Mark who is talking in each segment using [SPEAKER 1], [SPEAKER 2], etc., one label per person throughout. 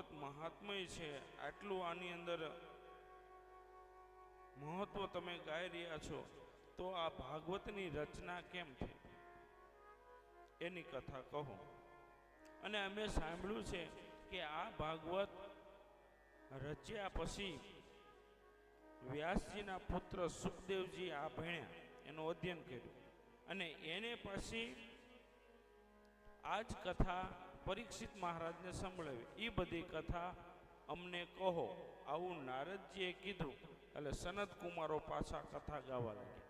[SPEAKER 1] ભાગવત મહાત્મય છે આટલું આની અંદર મહત્વ તમે ગાઈ રહ્યા છો તો આ ભાગવતની રચના કેમ છે એની કથા કહો અને અમે સાંભળ્યું છે કે આ ભાગવત રચ્યા પછી વ્યાસજીના પુત્ર સુખદેવજી આ ભણ્યા, એનું અધ્યયન કર્યું. અને એને પછી આ જ કથા પરીક્ષિત મહારાજને સંભળાવી. એ બધી કથા અમને કહો. આવું નારદજીએ કીધું. એટલે સનત કુમારો પાછા કથા ગાવા લાગ્યા.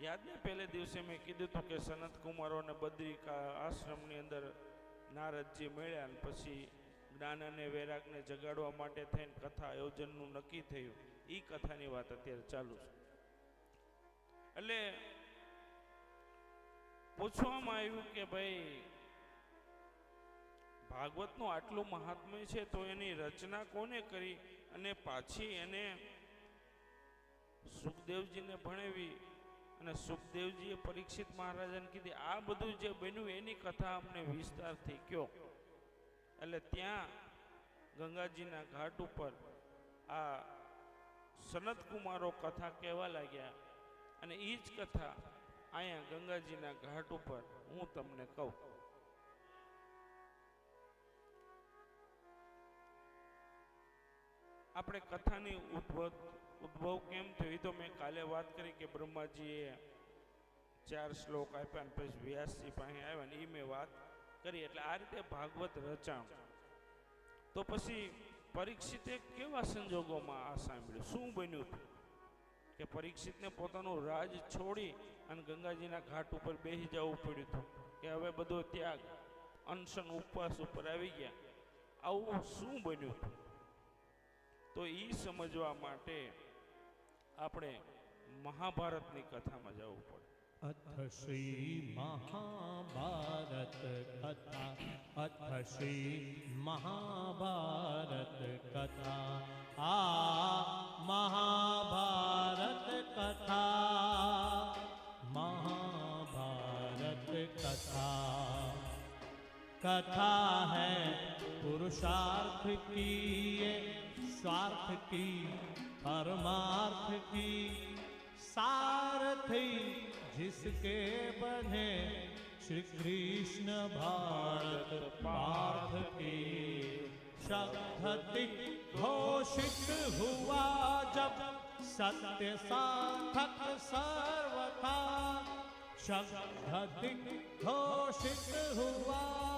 [SPEAKER 1] યાદ ને? પહેલે દિવસે મેં કીધું હતું કે સનત કુમારોને બદ્રી આશ્રમની અંદર નારદજી મળ્યા અને પછી જ્ઞાન અને વૈરાગને જગાડવા માટે થઈને કથા આયોજનનું નક્કી થયું. એ કથાની વાત અત્યારે ચાલુ છે. એટલે પૂછવામાં આવ્યું કે ભાઈ, ભાગવતનું આટલું મહાત્મ્ય છે, તો એની રચના કોને કરી? અને પાછી એને સુખદેવજીને ભણાવી અને સુખદેવજીએ પરીક્ષિત મહારાજાને કીધી, આ બધું જે બન્યું એની કથા અમને વિસ્તારથી કયો એટલે ત્યાં ગંગાજીના ઘાટ ઉપર આ સનત કુમારો કથા કહેવા લાગ્યા. અને એ જ કથા અહીંયા ગંગાજીના ઘાટ ઉપર હું તમને કહું. આપણે કથાની ઉદ્ભવ ઉદ્ભવ કેમ થયો? એ તો મેં કાલે વાત કરી કે બ્રહ્માજીએ ચાર શ્લોક આપ્યા ને પછી વ્યાસજી પાસે આવ્યા ને એ મેં વાત કરી. એટલે આ રીતે ભાગવત રચાણ. તો પછી પરીક્ષિતે કેવા સંજોગોમાં આ સાંભળ્યું? શું બન્યું? કે પરીક્ષિતને પોતાનું રાજ છોડી અને ગંગાજીના ઘાટ ઉપર બેસી જવું પડ્યું હતું કે હવે બધો ત્યાગ અનશન ઉપવાસ ઉપર આવી ગયા આવું શું બન્યું હતું તો એ સમજવા માટે આપણે મહાભારતની કથામાં જવું પડે
[SPEAKER 2] अथ श्री महाभारत कथा अथ श्री महाभारत कथा आ महाभारत कथा कथा है, पुरुषार्थ की ये स्वार्थ की, परमार्थ की। सारथी जिसके बने श्री कृष्ण भारत पार्थ की शब्दति घोषित हुआ जब सत्य सार्थक सर्वथा। शब्दति घोषित हुआ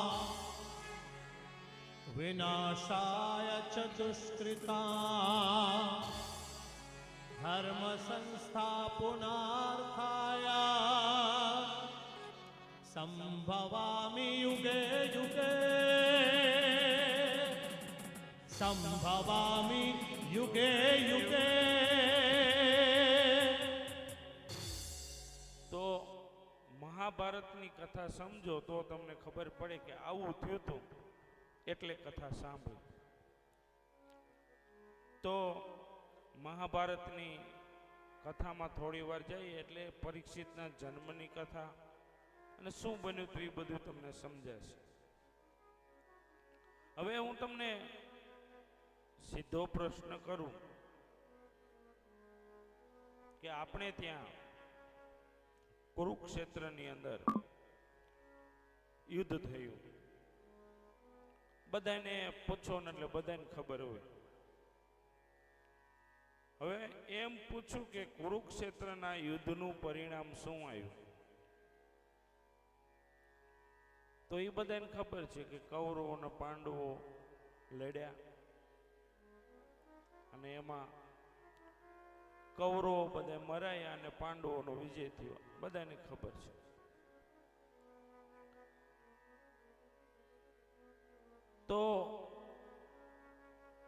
[SPEAKER 2] विनाशाय च दुष्कृता धर्म संस्थापनार्थाय संभवामि युगे युगे संभवामि युगे युगे
[SPEAKER 1] તો મહાભારતની કથા સમજો તો તમને ખબર પડે કે આવું થયું હતું એટલે કથા સાંભળી. તો મહાભારતની કથામાં થોડી વાર જઈએ એટલે પરીક્ષિતના જન્મની કથા અને શું બન્યું હતું એ બધું તમને સમજાશે. હવે હું તમને સીધો પ્રશ્ન કરું કે આપણે ત્યાં કુરુક્ષેત્રની અંદર યુદ્ધ થયું. બધાને પૂછો ને એટલે બધાને ખબર હોય. હવે એમ પૂછું કે કુરુક્ષેત્રના યુદ્ધનું પરિણામ શું આવ્યું? તો એ બધાને ખબર છે કે કૌરવો અને પાંડવો લડ્યા. અને એમાં કૌરવો બધા મરાયા અને પાંડવોનો વિજય થયો. બધાને ખબર છે.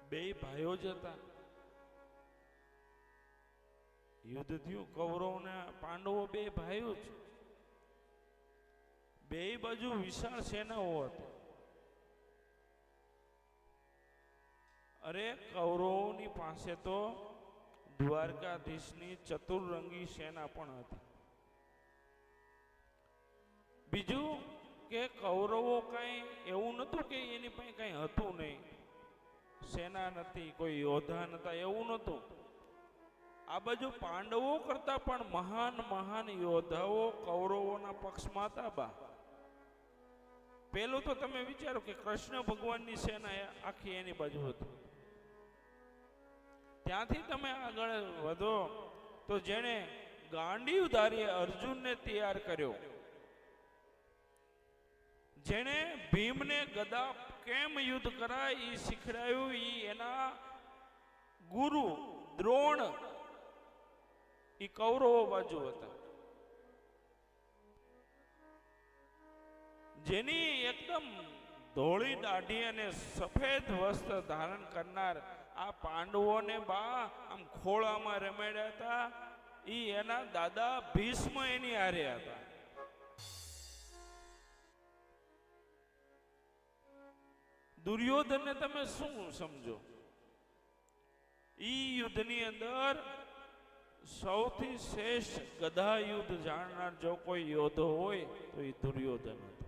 [SPEAKER 1] બે ભાઈઓ જ હતા. યુદ્ધ થયું કૌરવ ને પાંડવો બે ભાઈઓ જ. બે બાજુ વિશાળ સેનાઓ હતી. અરે કૌરવોની પાસે તો દ્વારકાધીશની ચતુરંગી સેના પણ હતી. બીજું કે કૌરવો કાંઈ એવું નહોતું કે એની પાસે કાંઈ હતું નહીં. સેના નથી, કોઈ યોદ્ધા નતા, એવું નહોતું. આ બાજુ પાંડવો કરતા પણ મહાન મહાન યોદ્ધાઓ કૌરવોના પક્ષમાં હતા બા. પેલું તો તમે વિચારો કે કૃષ્ણ ભગવાનની સેના આખી એની બાજુ હતી. ત્યાંથી તમે આગળ વધો તો જેણે ગાંડીવધારી અર્જુનને તૈયાર કર્યો. જેણે ભીમને ગદા કેમ યુદ્ધ કરાય એ શીખડાયું એ એના ગુરુ દ્રોણ એ કૌરવો બાજુ હતા. જેની એકદમ ધોળી દાઢી અને સફેદ વસ્ત્ર ધારણ કરનાર આ પાંડવોને બા આમ ખોળામાં રમેડ્યા હતા. એ એના દાદા ભીષ્મ એની હારે હતા. દુર્યોધનને તમે શું સમજો? ઈ યુદ્ધની અંદર સૌથી શ્રેષ્ઠ ગધા યુદ્ધ જાણનાર જો કોઈ યોદ્ધો હોય, તો એ દુર્યોધન હતો.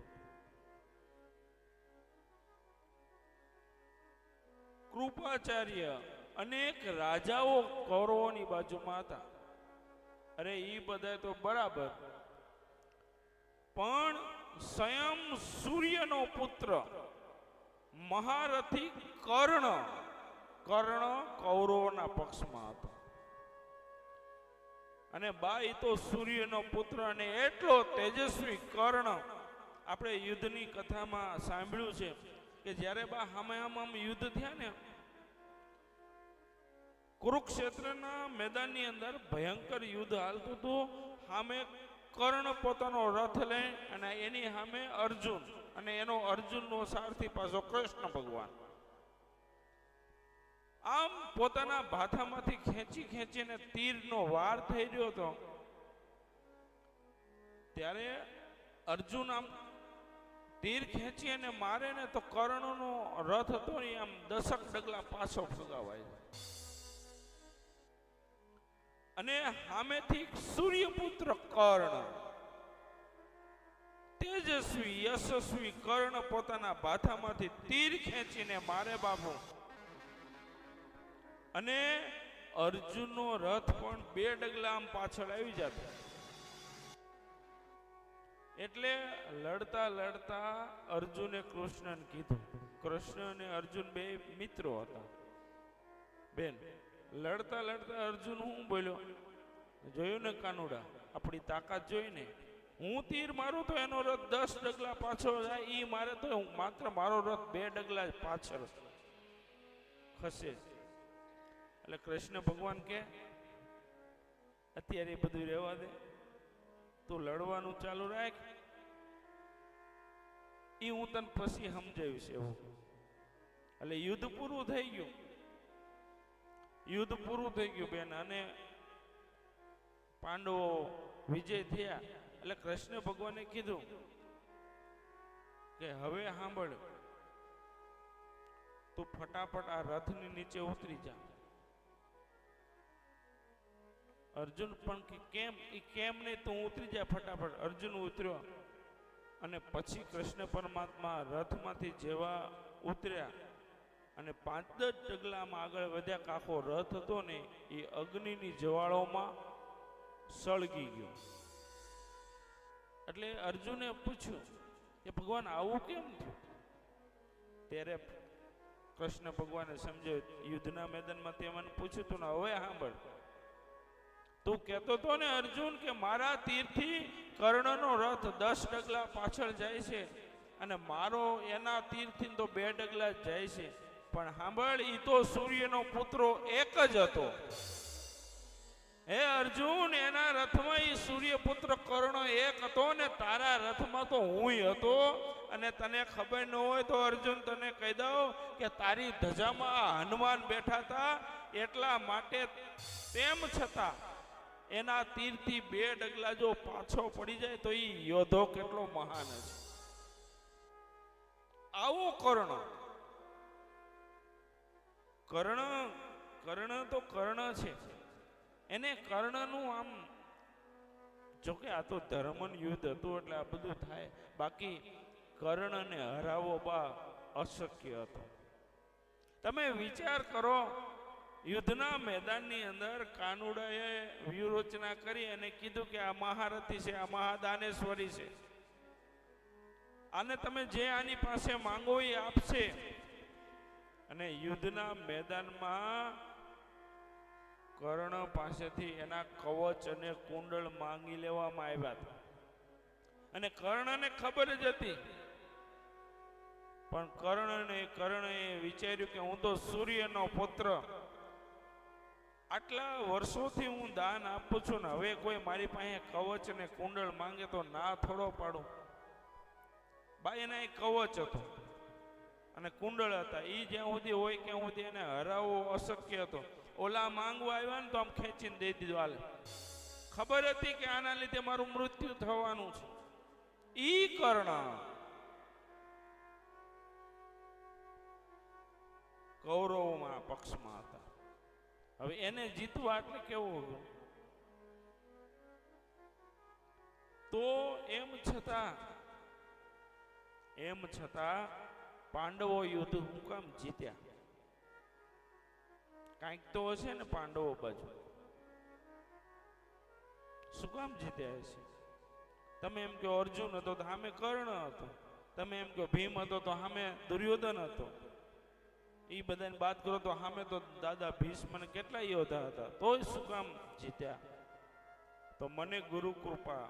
[SPEAKER 1] કૃપાચાર્ય અનેક રાજાઓ કૌરવોની બાજુમાં હતા. અરે એ બધા તો બરાબર. પણ સ્વયં સૂર્યનો પુત્ર મહારથી કર્ણ. કર્ણ કૌરવોના પક્ષમાં હતો. અને બાઈ તો સૂર્યનો પુત્ર અને એટલો તેજસ્વી કર્ણ. આપણે યુદ્ધની કથામાં સાંભળ્યું છે કે જ્યારે બા હામે હામ આમ યુદ્ધ થયા ને, કુરુક્ષેત્રના મેદાનની અંદર ભયંકર યુદ્ધ હાલતું હતું. સામે કર્ણ પોતાનો રથ લે અને એની સામે અર્જુન અને એનો અર્જુનનો સારથી પાછો કૃષ્ણ ભગવાન. આમ પોતાના ભાથામાંથી ખેંચી ખેંચીને તીરનો વાર થઈ રહ્યો હતો, ત્યારે અર્જુન આમ તીર ખેંચી અને મારે ને તો કર્ણનો રથ હતો ને આમ દશક ડગલા પાછો ફગાવાય. અને સામેથી સૂર્યપુત્ર કર્ણ. તેજસ્વી, યશસ્વી કર્ણ પોતાના ભાથામાંથી તીર ખેંચીને મારે બાપુ. અને અર્જુનનો રથ પણ બે ડગલા આમ પાછળ આવી જતો. એટલે લડતા લડતા અર્જુને કૃષ્ણને કીધું. કૃષ્ણ અને અર્જુન બે મિત્રો હતા. બેન, લડતા લડતા અર્જુન હું બોલ્યો, જોયું ને કાનુડા, આપણી તાકાત જોઈને હું તીર મારું તો એનો રથ દસ ડગલા પાછળ જાય એ મારે તો માત્ર મારો રથ બે ડગલા પાછળ ખસે. એટલે કૃષ્ણ ભગવાન કે, અત્યારે બધું રહેવા દે. તું લડવાનું ચાલુ રાખ. એ હું તને પછી સમજાવીશ એવું. એટલે યુદ્ધ પૂરું થઈ ગયું. યુદ્ધ પૂરું થઈ ગયું બેન, અને પાંડવો વિજય થયા. એટલે કૃષ્ણ ભગવાને કીધું કે હવે સાંભળ, તું ફટાફટ આ રથની નીચે ઉતરી જા. અર્જુન પણ કેમ એ કેમ નહીં, તું ઉતરી જા ફટાફટ. અર્જુન ઉતર્યો અને પછી કૃષ્ણ પરમાત્મા રથમાંથી જેવા ઉતર્યા અને પાંચ દસ ડગલામાં આગળ વધ્યા કાખો રથ હતો ને એ અગ્નિની જવાળોમાં સળગી ગયો. એટલે અર્જુને પૂછ્યું કે ભગવાન, આવું કેમ થયું? ત્યારે કૃષ્ણ ભગવાને સમજાવ્યું, યુદ્ધના મેદાનમાં તે મને પૂછ્યું, તું ને હવે સાંભળ. તું કહેતો તો ને અર્જુન કે મારા તીરથી કર્ણનો રથ દસ ડગલા પાછળ જાય છે અને મારો એના તીરથી તો બે ડગલા જાય છે. પણ સાંભળ, ઈ તો સૂર્યનો પુત્રો એક જ હતો. હે અર્જુન, એના રથમાં એ સૂર્યપુત્ર કર્ણ એક હતો ને તારા રથમાં તો હુંય હતો. અને તને ખબર ન હોય તો અર્જુન તને કહી દઉં કે તારી ધજામાં હનુમાન બેઠા હતા. એટલા માટે તેમ છતાં એના તીરથી બે ડગલા જો પાછો પડી જાય તો એ યોધો કેટલો મહાન છે. આવો કર્ણ કર્ણ કર્ણ તો કર્ણ છે. એને કર્ણનું આમ, જોકે આ તો ધર્મન યુદ્ધ હતું એટલે આ બધું થાય. બાકી કર્ણને હરાવો બા અશક્ય હતો. તમે વિચાર કરો, યુદ્ધના મેદાનની અંદર કાનુડાએ વ્યૂહરચના કરી અને કીધું કે આ મહારથી છે, આ મહાદાનેશ્વરી છે. આને તમે જે આની પાસે માંગો એ આપશે. અને યુદ્ધના મેદાનમાં કર્ણ પાસેથી એના કવચ અને કુંડળ માંગી લેવામાં આવ્યા હતા. અને કર્ણને ખબર જ હતી. પણ કર્ણને, કર્ણએ વિચાર્યું કે હું તો સૂર્યનો પુત્ર. આટલા વર્ષોથી હું દાન આપું છું ને, હવે કોઈ મારી પાસે કવચ અને કુંડળ માંગે તો ના થોડો પાડું. બા એના એક કવચ હતું અને કુંડળ હતા. એ જ્યાં સુધી હોય ત્યાં સુધી એને હરાવવો અશક્ય હતો. ઓલા માંગવા આવ્યા ને તો આમ ખેંચીને દઈ દીધું હાલ. ખબર હતી કે આના લીધે મારું મૃત્યુ થવાનું છે. ઈ કર્ણ. કૌરવમાં પક્ષમાં હતા. હવે એને જીતવા એટલે કેવું તો એમ છતાં એમ છતાં પાંડવો યુદ્ધ હું કામ જીત્યા. કાંઈક તો હશે ને પાંડવો બાજુ. શું કામ જીત્યા હશે? તમે એમ કહો અર્જુન હતો તો સામે કર્ણ હતો. તમે એમ કહો ભીમ હતો તો સામે દુર્યોધન હતો. એ બધાની વાત કરો તો સામે તો દાદા ભીષ્મ મને કેટલા યોદ્ધા હતા. તોય શું કામ જીત્યા? તો મને ગુરુ કૃપા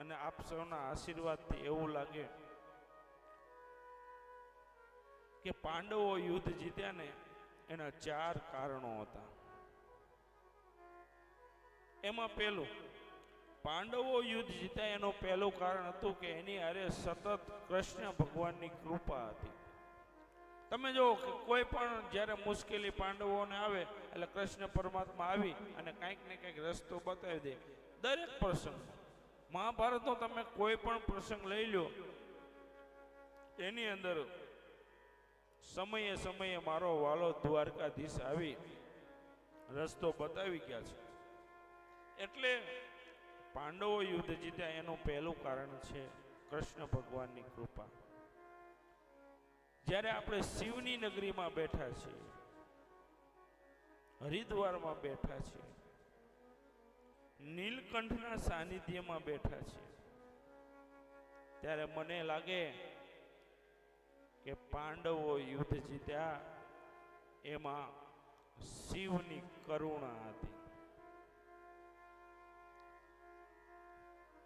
[SPEAKER 1] અને આપ સૌના આશીર્વાદથી એવું લાગે કે પાંડવો યુદ્ધ જીત્યા ને એના ચાર કારણો હતા. એમાં પહેલું પાંડવો યુદ્ધ જીતા એનું પહેલું કારણ હતું કે એની અરે સતત કૃષ્ણ ભગવાનની કૃપા હતી. તમે જો કોઈ પણ જ્યારે મુશ્કેલી પાંડવોને આવે, એટલે કૃષ્ણ પરમાત્મા આવી અને કંઈક ને કંઈક રસ્તો બતાવી દે. દરેક પ્રસંગ, મહાભારતનો તમે કોઈ પણ પ્રસંગ લઈ લો, એની અંદર સમયે સમયે મારો વાલો દ્વારકાધીશ આવી રસ્તો બતાવી ગયા છે. એટલે પાંડવો યુદ્ધ જીત્યા એનું પહેલું કારણ છે કૃષ્ણ ભગવાનની કૃપા. જ્યારે આપણે શિવની નગરીમાં બેઠા છીએ, હરિદ્વારમાં બેઠા છીએ, નીલકંઠના સાનિધ્યમાં બેઠા છીએ, ત્યારે મને લાગે કે પાંડવો યુદ્ધ જીત્યા, એમાં શિવની કરુણા હતી.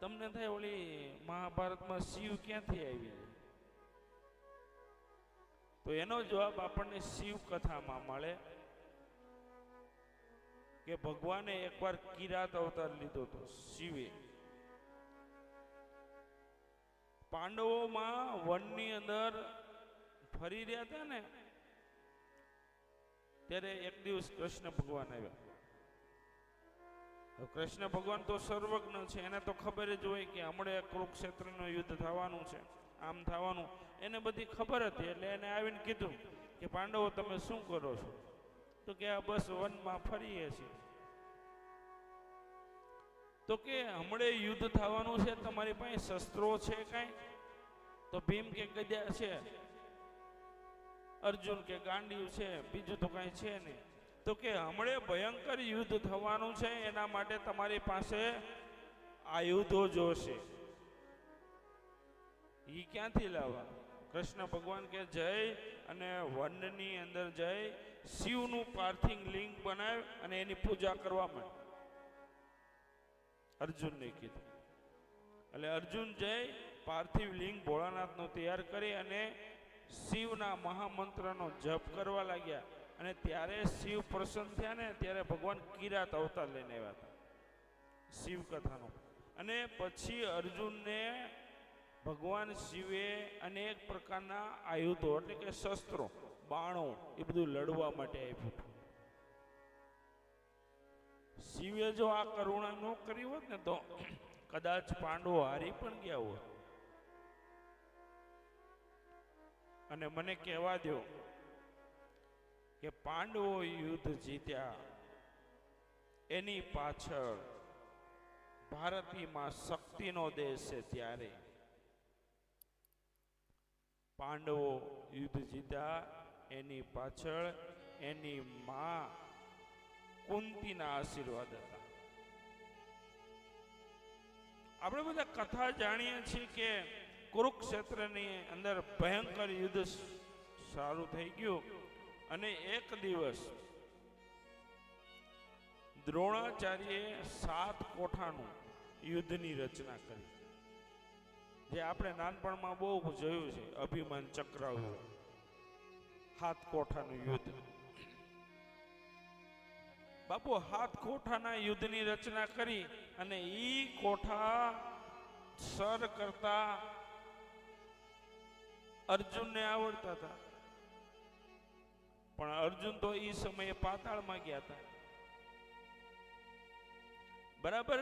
[SPEAKER 1] તમને થાય ઓલી મહાભારતમાં શિવ ક્યાંથી આવી? તો એનો જવાબ આપણને શિવ કથામાં મળે કે ભગવાને એકવાર કિરાત અવતાર લીધો હતો શિવે. પાંડવોમાં વનની અંદર ફરી રહ્યા હતા ને, ત્યારે એક દિવસ કૃષ્ણ ભગવાન આવ્યા. કૃષ્ણ ભગવાન તો સર્વજ્ઞ છે, એને તો ખબર જ હોય કે હમણાં કુરુક્ષેત્રનું યુદ્ધ થવાનું છે, આમ થવાનું. એને બધી ખબર હતી, એટલે એને આવીને કીધું કે પાંડવો, તમે શું કરો છો? તો કે આ બસ વનમાં ફરીએ છીએ. તો કે હમણે યુદ્ધ થવાનું છે, તમારી પાસે શસ્ત્રો છે કાંઈ? તો ભીમ કે ગદ્યા છે અર્જુન કે ગાંડિયું છે, બીજું તો કાંઈ છે નહીં. તો કે હમણે ભયંકર યુદ્ધ થવાનું છે, એના માટે તમારી પાસે આયુધો જોશે. એ ક્યાંથી લાવવા? કૃષ્ણ ભગવાન કે જય અને વનની અંદર જઈ શિવનું પાર્થિવ લિંગ બનાવ અને એની પૂજા કરવા માંડ અર્જુનને કીધું. એટલે અર્જુન જય, પાર્થિવ લિંગ ભોળાનાથનું તૈયાર કરી અને શિવના મહામંત્રનો જપ કરવા લાગ્યા અને ત્યારે શિવ પ્રસન્ન થયા ને ત્યારે ભગવાન કિરાત અવતાર લઈને આવ્યા હતા. શિવ કથાનો. અને પછી અર્જુનને ભગવાન શિવે અનેક પ્રકારના આયુધો એટલે કે શસ્ત્રો, બાણો એ બધું લડવા માટે આપ્યું હતું. શિવે જો આ કરુણા ન કરી હોત ને તો કદાચ પાંડવો હારી પણ ગયા હોત. અને મને કહેવા દો કે પાંડવો યુદ્ધ જીત્યા. એની પાછળ ભારતીમાં શક્તિનો દેશ છે ત્યારે. પાંડવો યુદ્ધ જીત્યા, એની પાછળ એની માં કુંતીના આશીર્વાદ હતા. આપણે બધા કથા જાણીએ છીએ કે કુરુક્ષેત્રની અંદર ભયંકર યુદ્ધ સારું થઈ ગયું. અને એક દિવસ દ્રોણાચાર્યએ સાત કોઠાનું યુદ્ધની રચના કરી. જે આપણે નાનપણમાં બહુ જોયું છે, અભિમાન ચક્રાવ્યું હાથ કોઠાનું યુદ્ધ. બાપુ, હાથ કોઠાના યુદ્ધની રચના કરી અને ઈ કોઠા સર કરતા અર્જુનને આવડતા હતા. પણ અર્જુન તો એ સમયે પાતાળમાં ગયા હતા. બરાબર,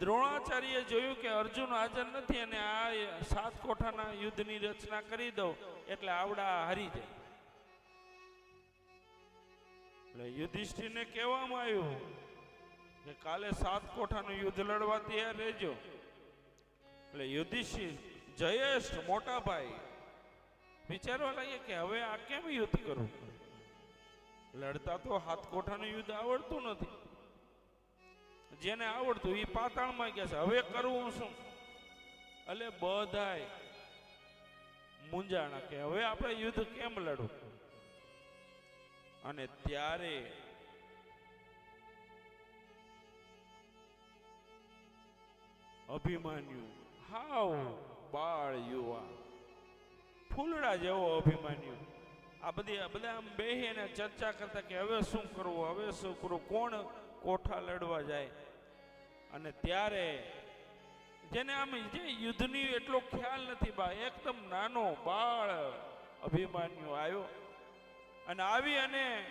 [SPEAKER 1] દ્રોણાચાર્ય જોયું કે અર્જુન હાજર નથી અને આ સાત કોઠાના યુદ્ધની રચના કરી દઉં એટલે આવડા હારી જાય. એટલે યુધિષ્ઠિરને કહેવામાં આવ્યું કે કાલે સાત કોઠાનું યુદ્ધ લડવા તૈયાર રહેજો. એટલે યુધિષ્ઠિર જયેશ મોટા ભાઈ વિચારવા લાગ્યા કે હવે આ કેમ યુદ્ધ કરવું લડતા તો હાથકોઠાનું યુદ્ધ આવડતું નથી. જેને આવડતું એ પાતાળમાં ગયા છે. હવે કરવું શું? એટલે બધાય મૂંઝાણા કે હવે આપણે યુદ્ધ કેમ લડવું? અને ત્યારે અભિમાન્યુ, હાવ બાળ યુવા ફૂલડા જેવો અભિમાન્યુ. આ બધી બધા આમ બેહીને ચર્ચા કરતા કે હવે શું કરવું, હવે શું કરવું, કોણ કોઠા લડવા જાય? અને ત્યારે જેને આમ જે યુદ્ધની એટલો ખ્યાલ નથી બા, એકદમ નાનો બાળ અભિમાન્યુ આવ્યો. અને આવી અને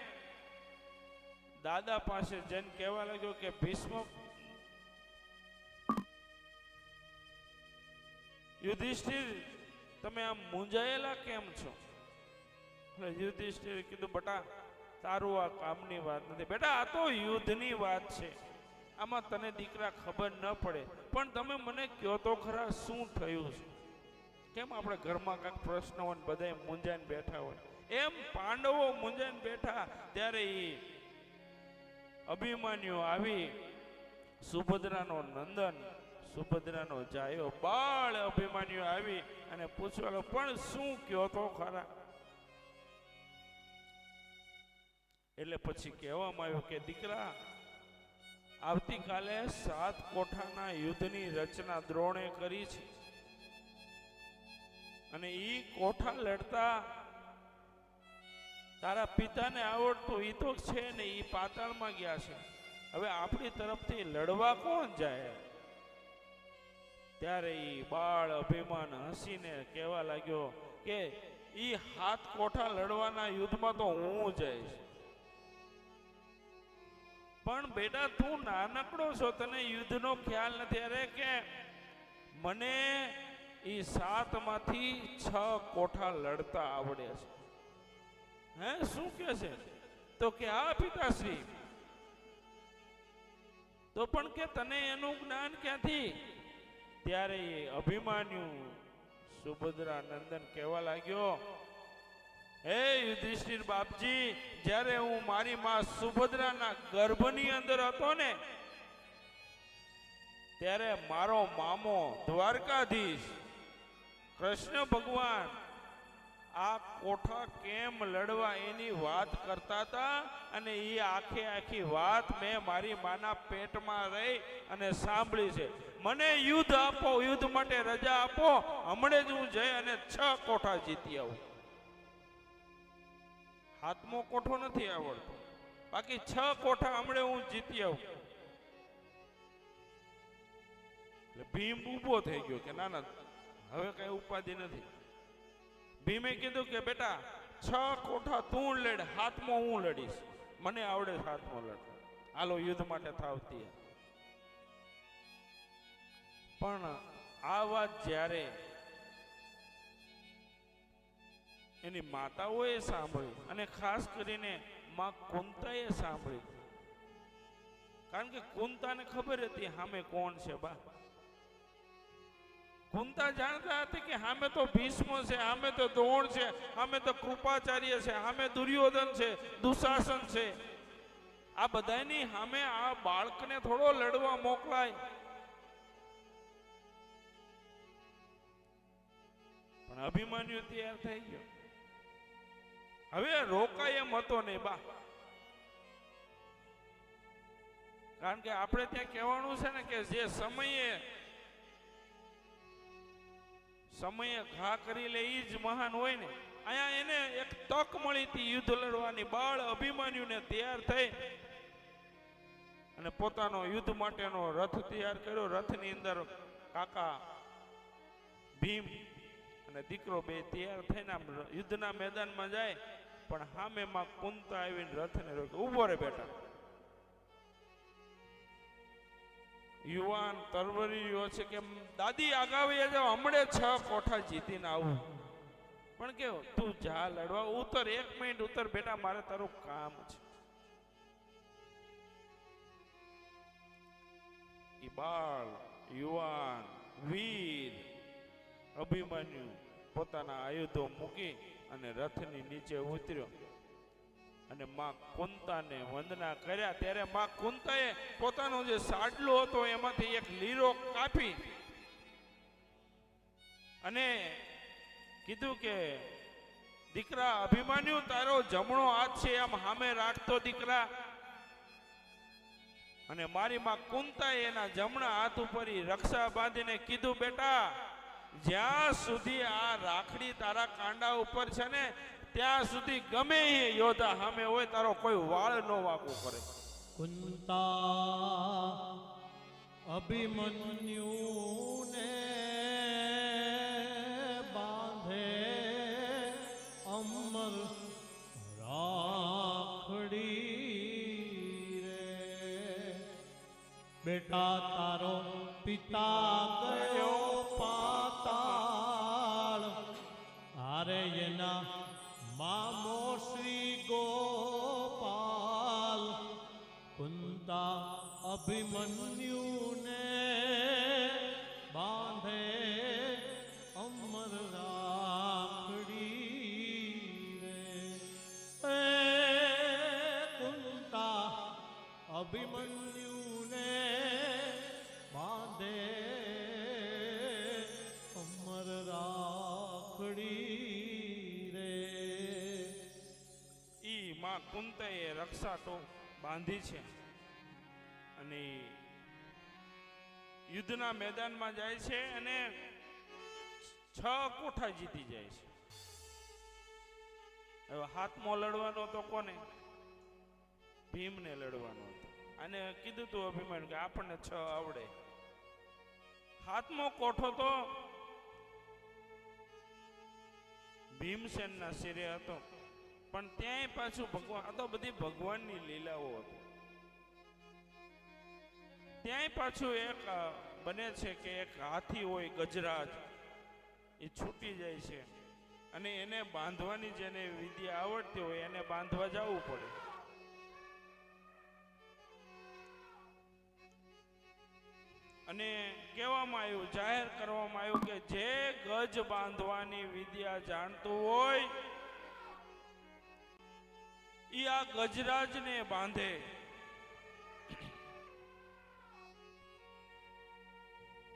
[SPEAKER 1] દાદા પાસે જઈને કહેવા લાગ્યો કે, ભીષ્મ, યુધિષ્ઠિર તમે આમ મૂંઝાયેલા કેમ છો? એટલે યુધિષ્ઠિર કીધું, બટા, તારું આ કામની વાત નથી. બેટા, આ તો યુદ્ધની વાત છે. આમાં તને દીકરા ખબર ન પડે. પણ તમે મને કહો તો ખરા શું થયું છે? કેમ આપણે ઘરમાં કાંઈક પ્રશ્ન હોય ને બધાય મૂંઝાઈને બેઠા હોય? એમ પાંડવો મૂંઝાઈને બેઠા ત્યારે એ અભિમાન્યુ આવી સુભદ્રાનો નંદન સુભદ્રાનો જાયો. બાળ અભિમાન્યુ આવી અને પૂછવા પણ શું કયો તો ખરા? એટલે પછી કહેવામાં આવ્યું કે, દીકરા, આવતીકાલે સાત કોઠાના યુદ્ધની રચના દ્રોણે કરી છે. અને ઈ કોઠા લડતા તારા પિતાને આવડતું એ તો છે ને એ પાતાળમાં ગયા છે. હવે આપણી તરફથી લડવા કોણ જાય? ત્યારે એ બાળ અભિમાન હસીને કહેવા લાગ્યો કે એ હાથ કોઠા લડવાના યુદ્ધમાં તો હું જઈશ. પણ બેટા તું નાનકડો છો, તને યુદ્ધનો ખ્યાલ નથી. અરે કે મને એ સાતમાંથી છ કોઠા લડતા આવડે છે. હે, શું કે છે? તો કે આ પિતાશ્રી. તો પણ કે તને એનું જ્ઞાન ક્યાંથી ત્યારે એ અભિમાન્યુ સુભદ્રા નંદન કહેવા લાગ્યો, હે યુધિષ્ઠિર બાપજી, જ્યારે હું મારી માં સુભદ્રાના ગર્ભની અંદર હતો ને, ત્યારે મારો મામો દ્વારકાધીશ, કૃષ્ણ ભગવાન, આ કોઠા કેમ લડવા એની વાત કરતા હતા? અને એ આખે આખી વાત મેં મારી માના પેટમાં રહી અને સાંભળી છે. મને યુદ્ધ આપો, યુદ્ધ માટે રજા આપો. હમણે જ હું જઈ અને છ કોઠા જીતી આવું. હાથમો કોઠો નથી આવડતો. બાકી છ કોઠા હમણે હું જીતી આવું. એટલે ભીમ ઊભો થઈ ગયો કે ના ના હવે કઈ ઉપાધિ નથી. ભીમે કીધું કે બેટા, છ કોઠા તું લડ, હાથમાં હું લડીશ. મને આવડે હાથમાં લડ હાલો, યુદ્ધ માટે થાવતી પણ આ વાત જ્યારે એની માતાઓએ સાંભળી અને ખાસ કરીને માં કુંતાએ સાંભળી. કારણ કે કુંતાને ખબર હતી સામે કોણ છે બા. કુંતા જાણતા હતી કે સામે તો ભીષ્મ છે સામે તો દ્રોણ છે સામે તો કૃપાચાર્ય છે સામે દુર્યોધન છે, દુશાસન છે. આ બધાની સામે આ બાળકને થોડો લડવા મોકલાય. પણ અભિમાન્યુ તૈયાર થઈ ગયો. હવે રોકાય એમ હતો ને બા. કારણ કે આપણે ત્યાં કહેવાનું છે ને કે જે સમયે સમયે ઘા કરી લે એ જ મહાન હોય ને, અહીંયા એને એક તક મળી હતી યુદ્ધ લડવાની. બાળ અભિમાન્યુને તૈયાર થઈ અને પોતાનો યુદ્ધ માટેનો રથ તૈયાર કર્યો. રથની અંદર કાકા ભીમ અને દીકરો બે તૈયાર થઈને આમ યુદ્ધના મેદાનમાં જાય, પણ સામે માં કુંતા આવીને રથને રોક્યો ઊભો રે બેટા. યુવાન તરવરીયો છે કે દાદી, આગાવી જાવ હમણે છ કોઠા જીતીને આવું. પણ કેવો, તું જા લડવા, ઉતર, એક મિનિટ ઉતર, બેટા, મારે તારું કામ છે. ઈ બાળ, યુવાન, વીર, અભિમન્યુ પોતાના આયુધો મૂકી અને રથની નીચે ઉતર્યો. અને માં કુંતાને વંદના કર્યા. ત્યારે માં કુંતાએ પોતાનો જે સાડલો હતો એમાંથી એક લીરો કાપી અને કીધું કે, દીકરા, અભિમાન્યુ, તારો જમણો હાથ છે, આમ સામે રાખતો દીકરા. અને મારી માં કુંતાએ એના જમણા હાથ ઉપર રક્ષા બાંધીને કીધું, બેટા જ્યાં સુધી આ રાખડી તારા કાંડા ઉપર છે ને, ત્યાં સુધી ગમે એ યોદ્ધા સામે હોય, તારો કોઈ વાળ નો વાપો કરે
[SPEAKER 2] કુંતા અભિમન્યુને બાંધે અમર રાખડી રે. બેટા તારો પિતા ગયો હારે એના મામો શ્રી ગોપાલ કુંતા
[SPEAKER 1] કુંતાએ રક્ષા બાંધી છે. અને યુદ્ધના મેદાનમાં જાય છે અને છ કોઠા જીતી જાય છે. હવે હાથમાં લડવાનો હતો કોને? ભીમને લડવાનો હતો. અને કીધું તું અભિમાન કે આપણને છ આવડે. હાથમાં કોઠો તો ભીમસેનના શિરે હતો. પણ ત્યાંય પાછું ભગવાન, આ તો બધી ભગવાનની લીલાઓ હતી. ત્યાંય પાછું એક બને છે કે એક હાથી હોય, ગજરાજ, એ છૂટી જાય છે. અને એને બાંધવાની જેને વિધિ આવડતી હોય, એને બાંધવા જવું પડે. અને કહેવામાં આવ્યું, જાહેર કરવામાં આવ્યું કે જે ગજ બાંધવાની વિદ્યા જાણતું હોય ઈ આ ગજરાજને બાંધે.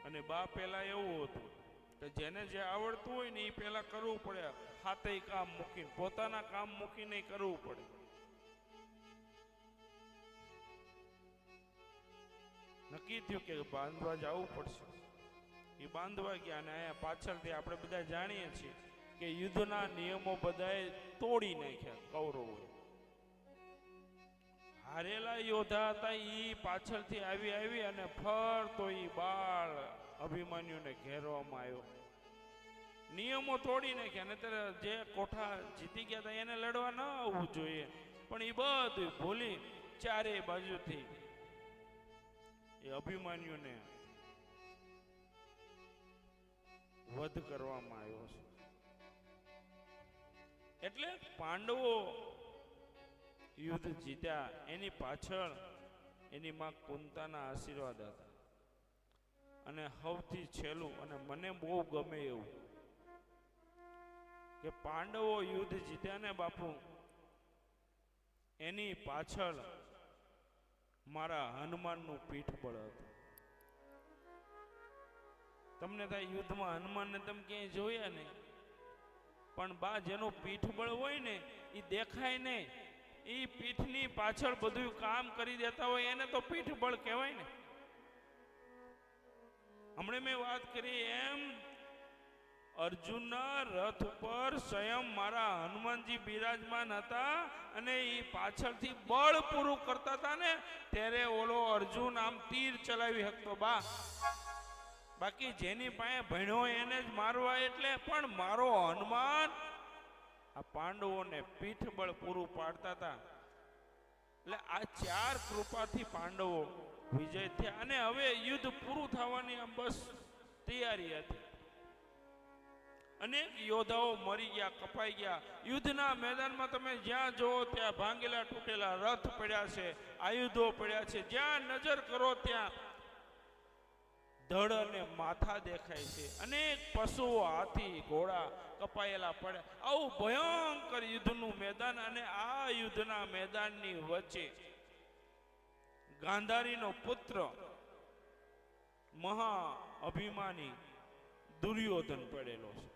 [SPEAKER 1] અને બા પેલા એવું હતું કે જેને જે આવડતું હોય ને એ પેલા કરવું પડે. હાથે કામ મૂકીને, પોતાના કામ મૂકીને કરવું પડે. નક્કી થયું કે બાંધવા જવું પડશે. એ બાંધવા ગયા અને અહીંયા પાછળથી આપણે બધા જાણીએ છીએ કે યુદ્ધના નિયમો બધાએ તોડી નાખ્યા, કૌરવોએ. હારેલા યોદ્ધા હતા એ પાછળથી આવી આવી અને ફરતો ઈ બાળ અભિમાન્યુને ઘેરવામાં આવ્યો. નિયમો તોડી નાખ્યા ને જે કોઠા જીતી ગયા હતા, એને લડવા ન આવવું જોઈએ. પણ એ બધું ભૂલી ચારે બાજુથી એ અભિમાન્યુને વધ કરવામાં આવ્યો છે. એટલે પાંડવો યુદ્ધ જીત્યા. એની પાછળ એની માં કુંતાના આશીર્વાદ હતા. અને સૌથી છેલ્લું, અને મને બહુ ગમે એવું, કે પાંડવો યુદ્ધ જીત્યા ને બાપુ, એની પાછળ મારા હનુમાનનું પીઠબળ હતું. તમને તો યુદ્ધમાં હનુમાનને તમે ક્યાંય જોયા ને પણ બા, જેનું પીઠબળ હોય ને એ દેખાય નહીં. એ પીઠની પાછળ બધું કામ કરી દેતા હોય, એને તો પીઠ બળ કહેવાય ને. હમણે મેં વાત કરી એમ, અર્જુનના રથ ઉપર સ્વયં મારા હનુમાનજી બિરાજમાન હતા અને એ પાછળથી બળ પૂરું કરતા હતા ને, ત્યારે ઓલો અર્જુન આમ તીર ચલાવી શકતો, બા, બાકી જેની પાસે ભણ્યો એને જ મારવા એટલે, પણ મારો હનુમાન આ પાંડવોને પીઠબળ પૂરું પાડતા હતા. એટલે આ ચાર કૃપાથી પાંડવો વિજય થયા અને હવે યુદ્ધ પૂરું થવાની આમ બસ તૈયારી હતી. અનેક યોદ્ધાઓ મરી ગયા, કપાઈ ગયા. યુદ્ધના મેદાનમાં તમે જ્યાં જોવો ત્યાં ભાંગેલા તૂટેલા રથ પડ્યા છે, આયુધો પડ્યા છે. જ્યાં નજર કરો ત્યાં ધડ અને માથા દેખાય છે. અનેક પશુઓ હાથી, ઘોડા કપાયેલા પડે. આવું ભયંકર યુદ્ધનું મેદાન અને આ યુદ્ધના મેદાનની વચ્ચે ગાંધારીનો પુત્ર મહા અભિમાની દુર્યોધન પડેલો છે.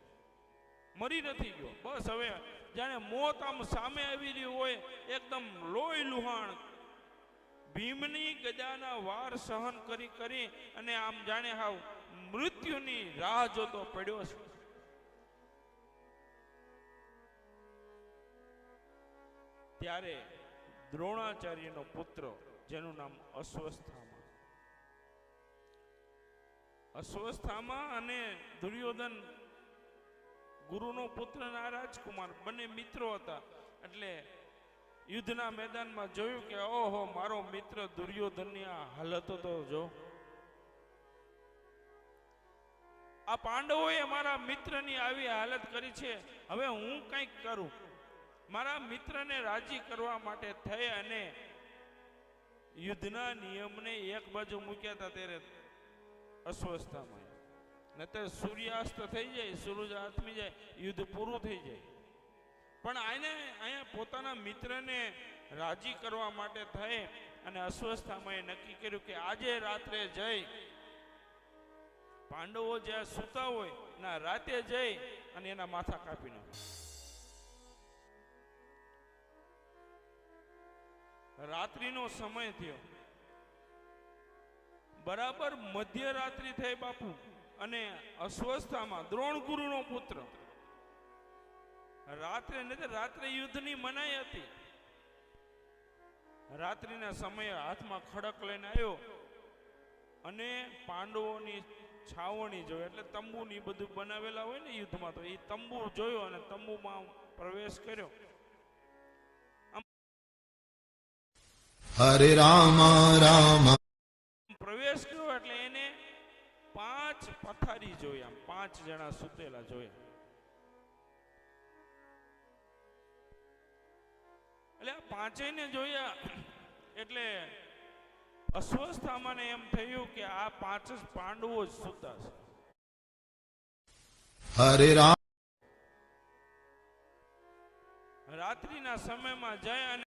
[SPEAKER 1] મરી નથી ગયો. બસ હવે જાણે મોત આમ સામે આવી રહ્યું હોય, એકદમ લોહી લુહાણ ભીમની ગદાના વાર સહન કરી કરી અને આમ જાણે હાવ મૃત્યુની રાહ જોતો પડ્યો છે. ત્યારે દ્રોણાચાર્યનો પુત્ર, જેનું નામ અશ્વસ્થામા અશ્વસ્થામા અને દુર્યોધન ગુરુનો પુત્ર ના રાજકુમાર બંને મિત્રો હતા. એટલે યુદ્ધના મેદાનમાં જોયું કે, ઓહો, મારો મિત્ર દુર્યોધનની આ હાલત તો જો. આ પાંડવોએ મારા મિત્રની આવી હાલત કરી છે. હવે હું કંઈક કરું. મારા મિત્રને રાજી કરવા માટે થઈ અને યુદ્ધના નિયમને એક બાજુ મૂક્યા હતા ત્યારે અસ્વસ્થામાં નહીતર સૂર્યાસ્ત થઈ જાય, સૂરજ આથમી જાય, યુદ્ધ પૂરું થઈ જાય. પણ આને અહીંયા પોતાના મિત્રને રાજી કરવા માટે થઈ અને અસ્વસ્થામાં નક્કી કર્યું કે આજે રાત્રે જઈ પાંડવો જ્યાં સૂતા હોય, ના રાતે જઈ અને એના માથા કાપી નાખો. રાત્રિનો સમય થયો. બરાબર મધ્યરાત્રિ થઈ બાપુ, અને અસ્વસ્થામાં દ્રોણ ગુરુનો પુત્ર રાત્રે નથી રાત્રે યુદ્ધની મનાઈ હતી. રાત્રિના સમયે હાથમાં ખડક લઈને આવ્યો. અને પાંડવોની છાવણી જોઈ એટલે તંબુની બધું બનાવેલા હોય ને યુદ્ધમાં તો એ તંબુ જોયો અને તંબુમાં પ્રવેશ કર્યો.
[SPEAKER 3] હરે રામ રામ.
[SPEAKER 1] પ્રવેશ કર્યો એટલે એને પાંચ પથારી આમ પાંચ જણા સુતેલા જોયા. એટલે આ પાંચેયને જોયા એટલે અસ્વસ્થામાં એમ થયું કે આ પાંચ જ પાંડવો જ સુતા છે.
[SPEAKER 3] હરે રામ.
[SPEAKER 1] રાત્રિના સમયમાં જય અને